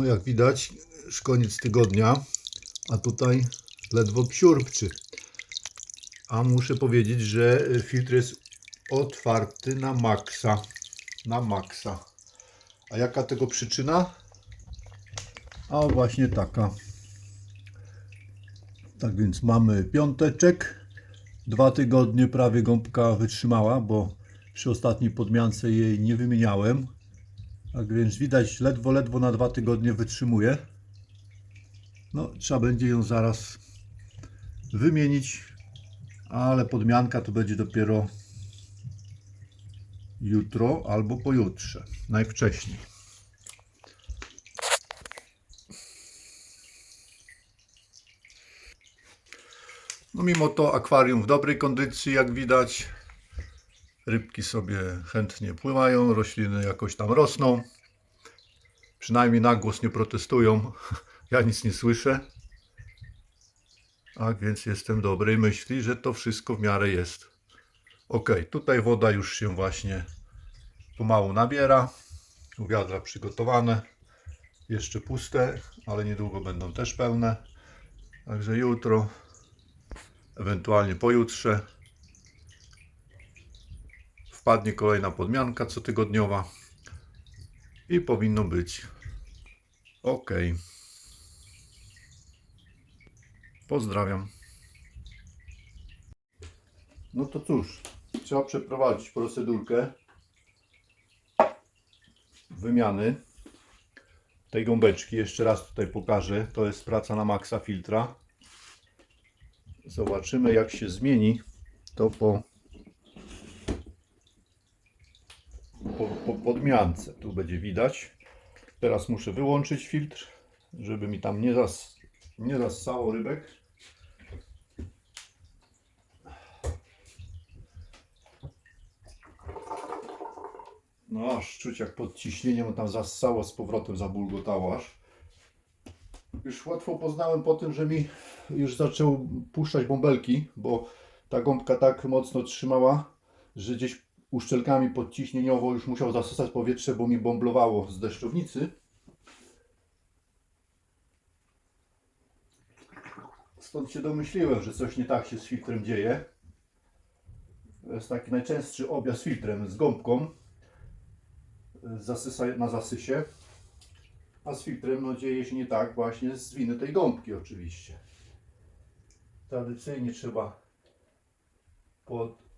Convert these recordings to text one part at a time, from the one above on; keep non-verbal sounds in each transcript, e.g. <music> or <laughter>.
No jak widać, już koniec tygodnia, a tutaj ledwo psiurpczy. A muszę powiedzieć, że filtr jest otwarty na maksa. Na maksa. A jaka tego przyczyna? A właśnie taka. Tak więc mamy piąteczek. Dwa tygodnie prawie gąbka wytrzymała, bo przy ostatniej podmiance jej nie wymieniałem. Tak więc widać, ledwo, ledwo na dwa tygodnie wytrzymuje. No, trzeba będzie ją zaraz wymienić, ale podmianka to będzie dopiero jutro albo pojutrze, najwcześniej. No mimo to akwarium w dobrej kondycji, jak widać. Rybki sobie chętnie pływają, rośliny jakoś tam rosną. Przynajmniej na głos nie protestują. <laughs> Ja nic nie słyszę. Tak więc jestem dobrej myśli, że to wszystko w miarę jest. Ok, tutaj woda już się właśnie pomału nabiera. U wiadra przygotowane. Jeszcze puste, ale niedługo będą też pełne. Także jutro, ewentualnie pojutrze wpadnie kolejna podmianka cotygodniowa i powinno być ok. Pozdrawiam. No to cóż, trzeba przeprowadzić procedurkę wymiany tej gąbeczki. Jeszcze raz tutaj pokażę. To jest praca na maksa filtra. Zobaczymy jak się zmieni to po po, po podmiance. Tu będzie widać. Teraz muszę wyłączyć filtr, żeby mi tam nie, zas, nie zassało rybek. No aż czuć jak pod ciśnieniem tam zassało z powrotem, zabulgotało aż. Już łatwo poznałem po tym, że mi już zaczął puszczać bąbelki, bo ta gąbka tak mocno trzymała, że gdzieś uszczelkami podciśnieniowo już musiał zasysać powietrze, bo mi bąblowało z deszczownicy. Stąd się domyśliłem, że coś nie tak się z filtrem dzieje. To jest taki najczęstszy objaw z filtrem, z gąbką zasysa na zasysie. A z filtrem no, dzieje się nie tak właśnie z winy tej gąbki oczywiście. Tradycyjnie trzeba pod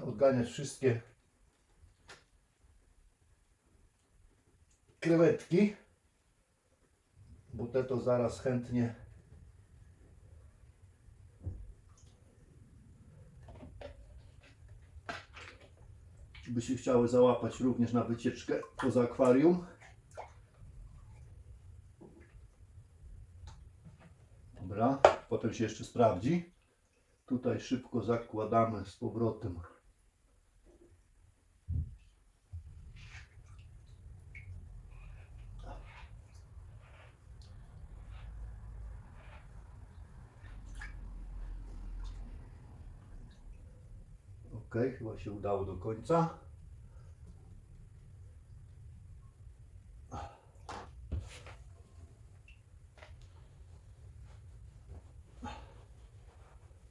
odganiać wszystkie krewetki, bo te to zaraz chętnie by się chciały załapać również na wycieczkę poza akwarium. Dobra, potem się jeszcze sprawdzi. Tutaj szybko zakładamy z powrotem. Ok, chyba się udało do końca.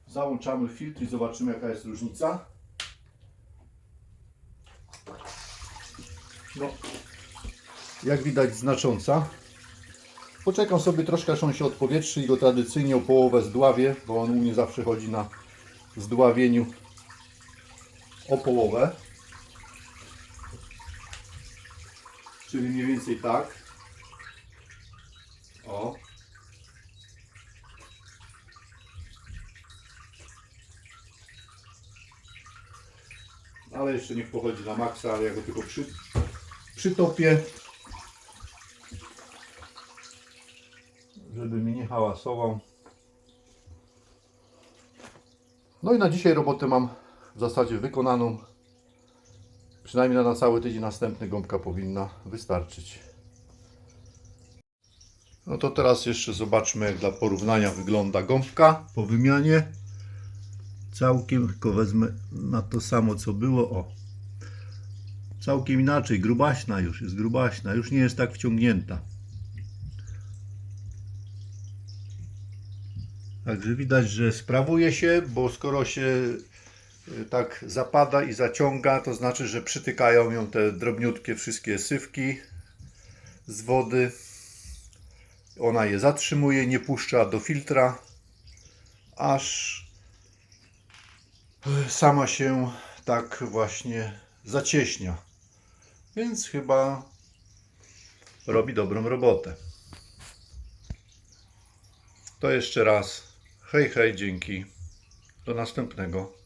Załączamy filtr i zobaczymy jaka jest różnica. No, jak widać znacząca. Poczekam sobie troszkę, aż on się odpowietrzy i go tradycyjnie o połowę zdławię, bo on u mnie zawsze chodzi na zdławieniu o połowę. Czyli mniej więcej tak. O. Ale jeszcze niech pochodzi na maksa, ale ja go tylko przy, przytopię. Żeby mi nie hałasował. No i na dzisiaj robotę mam w zasadzie wykonaną. Przynajmniej na cały tydzień następny gąbka powinna wystarczyć. No to teraz jeszcze zobaczmy jak dla porównania wygląda gąbka po wymianie. Całkiem, tylko wezmę na to samo co było, o. Całkiem inaczej, grubaśna już, jest grubaśna, już nie jest tak wciągnięta. Także widać, że sprawuje się, bo skoro się y, tak zapada i zaciąga, to znaczy, że przytykają ją te drobniutkie wszystkie syfki z wody. Ona je zatrzymuje, nie puszcza do filtra, aż sama się tak właśnie zacieśnia. Więc chyba robi dobrą robotę. To jeszcze raz. Hej, hej, dzięki. Do następnego.